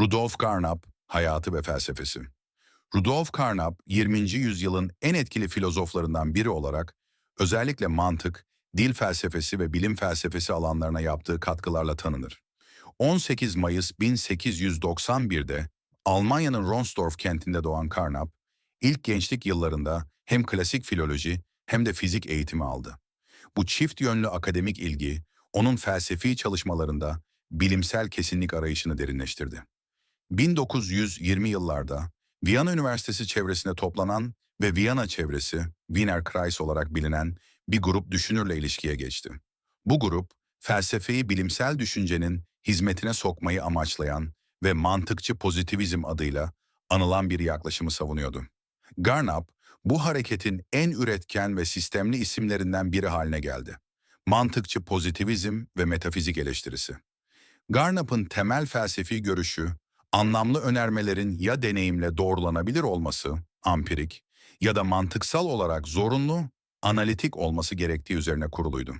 Rudolf Carnap, Hayatı ve Felsefesi Rudolf Carnap, 20. yüzyılın en etkili filozoflarından biri olarak özellikle mantık, dil felsefesi ve bilim felsefesi alanlarına yaptığı katkılarla tanınır. 18 Mayıs 1891'de Almanya'nın Ronsdorf kentinde doğan Carnap, ilk gençlik yıllarında hem klasik filoloji hem de fizik eğitimi aldı. Bu çift yönlü akademik ilgi, onun felsefi çalışmalarında bilimsel kesinlik arayışını derinleştirdi. 1920 yıllarda Viyana Üniversitesi çevresinde toplanan ve Viyana çevresi, Wiener Kreis olarak bilinen bir grup düşünürle ilişkiye geçti. Bu grup, felsefeyi bilimsel düşüncenin hizmetine sokmayı amaçlayan ve mantıkçı pozitivizm adıyla anılan bir yaklaşımı savunuyordu. Garnap, bu hareketin en üretken ve sistemli isimlerinden biri haline geldi. Mantıkçı pozitivizm ve metafizik eleştirisi. Garnap'ın temel felsefi görüşü, anlamlı önermelerin ya deneyimle doğrulanabilir olması, ampirik, ya da mantıksal olarak zorunlu, analitik olması gerektiği üzerine kuruluydu.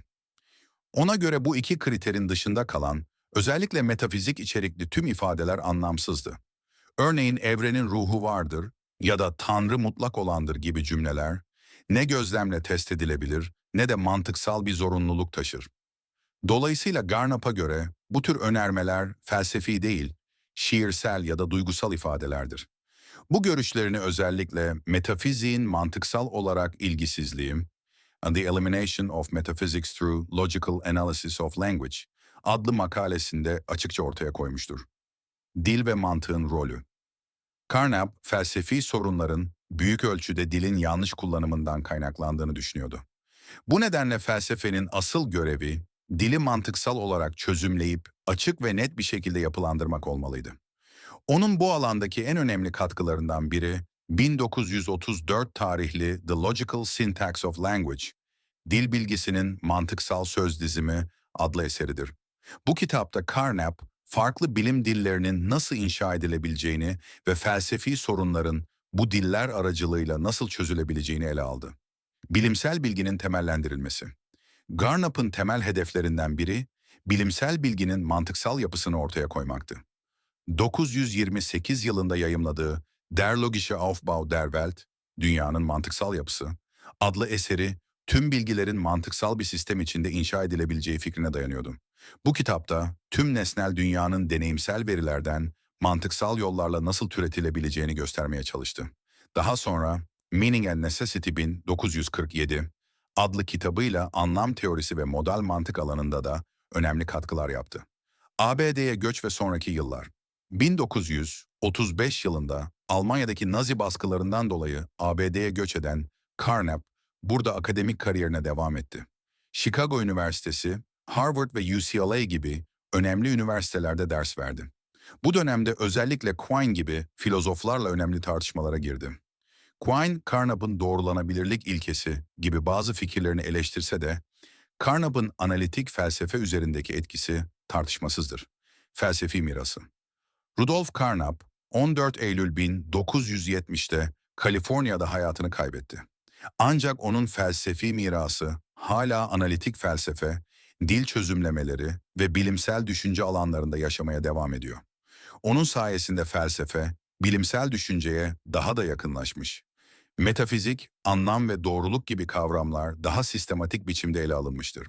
Ona göre bu iki kriterin dışında kalan, özellikle metafizik içerikli tüm ifadeler anlamsızdı. Örneğin evrenin ruhu vardır ya da Tanrı mutlak olandır gibi cümleler, ne gözlemle test edilebilir ne de mantıksal bir zorunluluk taşır. Dolayısıyla Garnap'a göre bu tür önermeler felsefi değil, şiirsel ya da duygusal ifadelerdir. Bu görüşlerini özellikle metafiziğin mantıksal olarak ilgisizliği, The Elimination of Metaphysics Through Logical Analysis of Language adlı makalesinde açıkça ortaya koymuştur. Dil ve mantığın rolü. Carnap, felsefi sorunların büyük ölçüde dilin yanlış kullanımından kaynaklandığını düşünüyordu. Bu nedenle felsefenin asıl görevi, dili mantıksal olarak çözümleyip açık ve net bir şekilde yapılandırmak olmalıydı. Onun bu alandaki en önemli katkılarından biri 1934 tarihli The Logical Syntax of Language, Dil Bilgisinin Mantıksal Söz Dizimi adlı eseridir. Bu kitapta Carnap, farklı bilim dillerinin nasıl inşa edilebileceğini ve felsefi sorunların bu diller aracılığıyla nasıl çözülebileceğini ele aldı. Bilimsel bilginin temellendirilmesi. Carnap'ın temel hedeflerinden biri, bilimsel bilginin mantıksal yapısını ortaya koymaktı. 928 yılında yayımladığı Der Logische Aufbau der Welt, Dünyanın Mantıksal Yapısı, adlı eseri tüm bilgilerin mantıksal bir sistem içinde inşa edilebileceği fikrine dayanıyordu. Bu kitapta tüm nesnel dünyanın deneyimsel verilerden mantıksal yollarla nasıl türetilebileceğini göstermeye çalıştı. Daha sonra Meaning and Necessity 1947 adlı kitabıyla anlam teorisi ve modal mantık alanında da önemli katkılar yaptı. ABD'ye göç ve sonraki yıllar 1935 yılında Almanya'daki Nazi baskılarından dolayı ABD'ye göç eden Carnap, burada akademik kariyerine devam etti. Chicago Üniversitesi, Harvard ve UCLA gibi önemli üniversitelerde ders verdi. Bu dönemde özellikle Quine gibi filozoflarla önemli tartışmalara girdi. Quine, Carnap'ın doğrulanabilirlik ilkesi gibi bazı fikirlerini eleştirse de, Carnap'ın analitik felsefe üzerindeki etkisi tartışmasızdır. Felsefi mirası. Rudolf Carnap, 14 Eylül 1970'te Kaliforniya'da hayatını kaybetti. Ancak onun felsefi mirası hala analitik felsefe, dil çözümlemeleri ve bilimsel düşünce alanlarında yaşamaya devam ediyor. Onun sayesinde felsefe, bilimsel düşünceye daha da yakınlaşmış. Metafizik, anlam ve doğruluk gibi kavramlar daha sistematik biçimde ele alınmıştır.